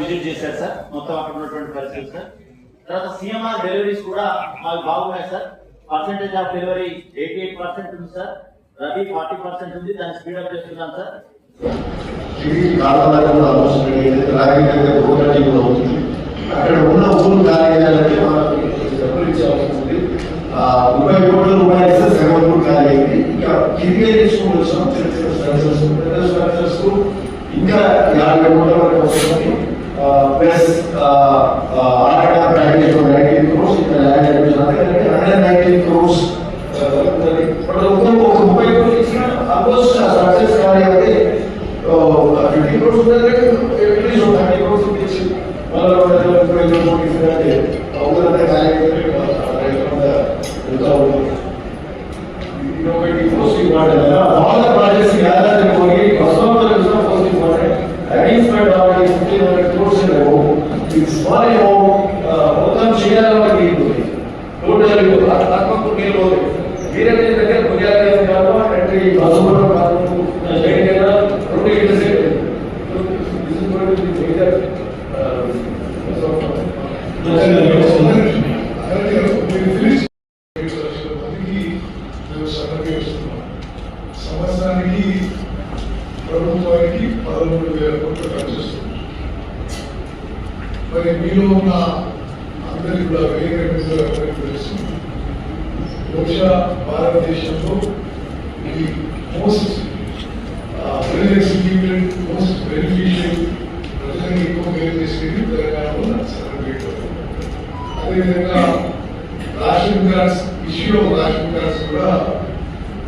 Visit చేశారు sir. మొత్తం అక్కడ ఉన్నటువంటి పరిస్థితి సార్. తర్వాత సీఎంఆర్ డెలివరీస్ కూడా మాకు బాగున్నాయి sir. Percentage of delivery eighty eight percent ఉంది సార్. రవి ఫార్టీ పర్సెంట్ ఉంది. దాన్ని స్పీడప్ చేస్తున్నాం సార్. అక్కడ ఉన్న ఊరు కార్యాలయాలకి మనకు డబ్బులు ముప్పై కోట్ల రూపాయలు ఇస్తే సగం ఊరు ఖాళీ అయింది ఇంకా స్కూల్ తీసుకుని వచ్చాం చిన్న స్ట్రక్చర్స్ పెద్ద స్ట్రక్చర్స్ ఇంకా యాభై కోట్ల వరకు వస్తుంది. ప్లస్ అక్కడ ప్యాకేజ్ నైన్టీన్ క్రోర్స్ ఇంకా land admission hundred nineteen crores ఇప్పుడు ఒక ముప్పై కోట్లు ఇచ్చిన ఆల్మోస్ట్ ఆ స్ట్రక్చర్స్ ఖాళీ అయితే ఫిఫ్టీ క్రోర్స్ ఉందంటే ఎట్లీస్ట్ థర్టీ క్రోర్స్ ఇచ్చింది సేపు This is going సంవత్సరానికి ప్రభుత్వానికి పదమూడు వేల కోట్లు ఖర్చు మరి మీలో ఉన్న అందరికీ కూడా వేరే తెలుసు బహుశా భారతదేశంలో ఈ most well executed most beneficial ప్రజలకు ఎక్కువ మేలు చేసేది తెలంగాణలో సెలబ్రేట్ అదేవిధంగా ration cards issue of ration cards కూడా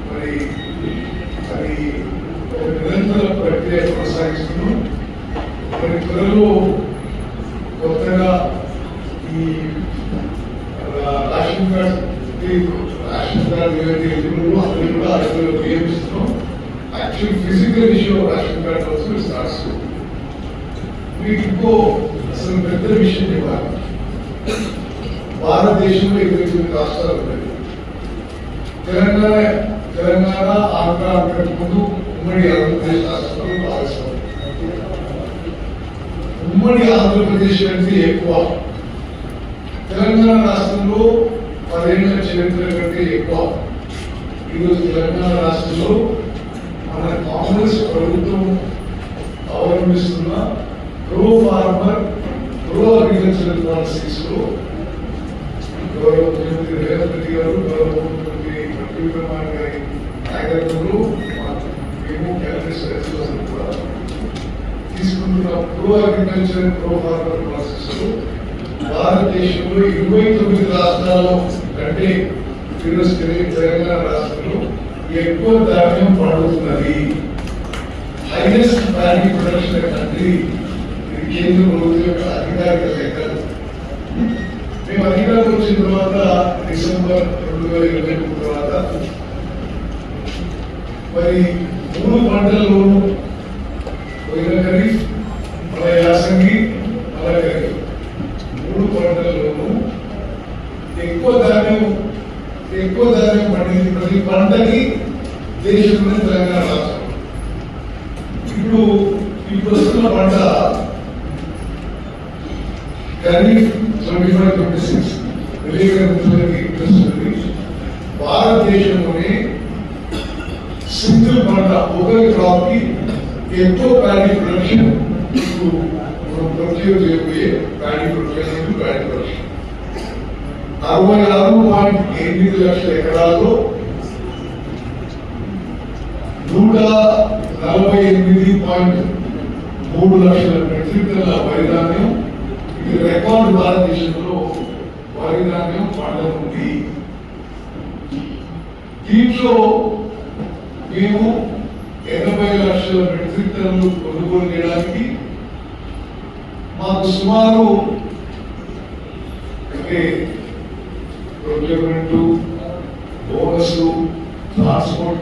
మరి అది ఒక నిరంతర ప్రక్రియ కొనసాగిస్తున్నాం. మరి త్వరలో కొత్తగా ఈ రేషన్ కార్డ్ ఈ రేషన్ కార్డ్ ఏవైతే ఎదురు అందరూ కూడా అడుగులో నియమిస్తున్నాం actual physical issue of ration card also starts మీకు ఇంకో అసలు పెద్ద విషయం చెప్పాలి భారతదేశంలో ఇరవై తొమ్మిది రాష్ట్రాలు ఉన్నాయి తెలంగాణ తెలంగాణ ఆంధ్ర అంతకు ముందు ఉమ్మడి ఆంధ్రప్రదేశ్ రాష్ట్రంలో భాగస్వామ్యం ఉమ్మడి ఆంధ్రప్రదేశ్ కంటే ఎక్కువ. తెలంగాణ రాష్ట్రంలో పదిహేను చరిత్ర కంటే ఎక్కువ. ఈరోజు తెలంగాణ రాష్ట్రంలో మన కాంగ్రెస్ ప్రభుత్వం అవలంబిస్తున్న ప్రో ఫార్మర్ ప్రో అగ్రికల్చర్ పాలసీస్లో గౌరవ ముఖ్యమంత్రి రేవంత్ రెడ్డి గారు గౌరవ ముఖ్యమంత్రి ప్రఫుల్ కుమార్ గారి నాయకత్వంలో మేము క్యాబినెట్ కూడా తీసుకుంటున్న ప్రో అగ్రికల్చర్ ప్రో ఫార్మర్ ప్రాసెస్లో భారతదేశంలో ఇరవై తొమ్మిది రాష్ట్రాల్లో కంటే ఈరోజు తెలంగాణ రాష్ట్రంలో ఎక్కువ ధాన్యం పండుతున్నది. హైయెస్ట్ ప్యాడీ ప్రొడక్షన్ కంట్రీ ఇది కేంద్ర ప్రభుత్వం యొక్క అధికారిక లెక్కలు మేము అధికారం వచ్చిన తర్వాత డిసెంబర్ రెండు వేల ఇరవై మూడు తర్వాత మరి మూడు పంటల్లోనూ పోయిన ఖరీఫ్ మన యాసంగి మన ఖరీఫ్ మూడు పంటల్లోనూ ఎక్కువ ధాన్యం ఎక్కువ ధాన్యం పండింది ప్రతి పంటకి దేశంలోనే తెలంగాణ రాష్ట్రం. ఇప్పుడు ఇప్పుడు వస్తున్న పంట kharif twenty five twenty six విలేకరులకి interest ఉంది. భారతదేశంలోనే సింగిల్ పంట ఒక క్రాప్కి ఎంతో ప్యాడీ ప్రొడక్షన్ ఇప్పుడు మనం ప్రొడ్యూస్ చేయబోయే ప్యాడీ ప్రొడక్షన్ ప్యాడీ ప్రొడక్షన్ అరవై ఆరు పాయింట్ ఎనిమిది లక్షల ఎకరాల్లో నూట నలభై ఎనిమిది పాయింట్ మూడు లక్షల మెట్రిక్ టన్నుల వరి ధాన్యం. ఇది రికార్డు భారతదేశంలో వరి ధాన్యం పండుతుంది దీంట్లో మేము ఎనభై లక్షల మెట్రిక్ టన్నులు కొనుగోలు చేయడానికి మాకు సుమారు అంటే You're going to overshoot transport